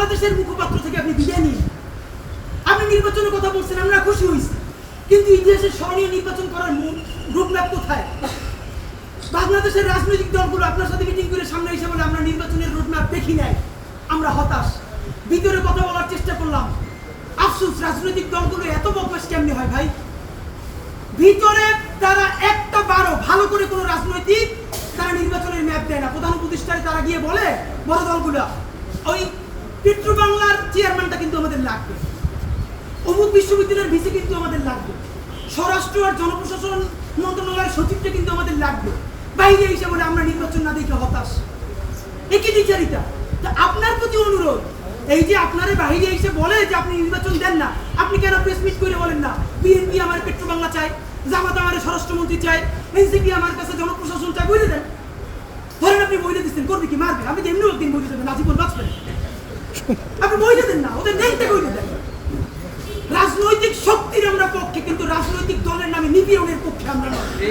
বাংলাদেশের মুখপাত্র থেকে আপনি বিদায় নিন। আপনি নির্বাচনের কথা বলছেন, আমরা খুশি হয়েছি। কিন্তু ইতিহাসের স্মরণীয় নির্বাচন করার মূল কোথায়? বাংলাদেশের রাজনৈতিক দলগুলো আপনার সাথে মিটিং করে সামনে এসে বলে, আমরা নির্বাচনের রোডম্যাপ দেখি নাই। আমরা হতাশ। ভিতরে কথা বলার চেষ্টা করলাম। আফসোস, রাজনৈতিক দলগুলো এত বদমাস কেমনি হয় ভাই? ভিতরে তারা একটা বারো ভালো করে কোনো রাজনৈতিক তারা নির্বাচনের ম্যাপ দেয় না। প্রধান উপদেষ্টায় তারা গিয়ে বলে, বড় দলগুলো, ওই পিট্রু বাংলার চেয়ারম্যানটা কিন্তু আমাদের লাগবে। অমুক বিশ্ববিদ্যালয়ের ভিসি কিন্তু আমাদের লাগবে। স্বরাষ্ট্র আর জনপ্রশাসন মন্ত্রণালয়ের সচিবটা কিন্তু আমাদের লাগবে। বাইরে এসে বলে আমরা নির্বাচন না দেখে হতাশ। একই বিচারিতা। তা আপনার প্রতি অনুরোধ, এই যে আপনারা বাইরে এসে বলে যে আপনি নির্বাচন দেন না, আপনি কেন প্রেস মিট করে বলেন না? বিএনপি আমার পেট্রো বাংলা চায়, জামাত আমার স্বরাষ্ট্রমন্ত্রী চায়, এনসিপি আমার কাছে জনপ্রশাসন চায় বলে দেন ধরেন আপনি বইলে দিচ্ছেন, করবে কি, মারবে? আপনি তো এমনিও একদিন বইলে দেবেন, আজীবন বাঁচবেন। আপনি দেন না, ওদের নেই থেকে দেন। রাজনৈতিক শক্তির আমরা পক্ষে, কিন্তু রাজনৈতিক দলের নামে নিপীড়নের পক্ষে আমরা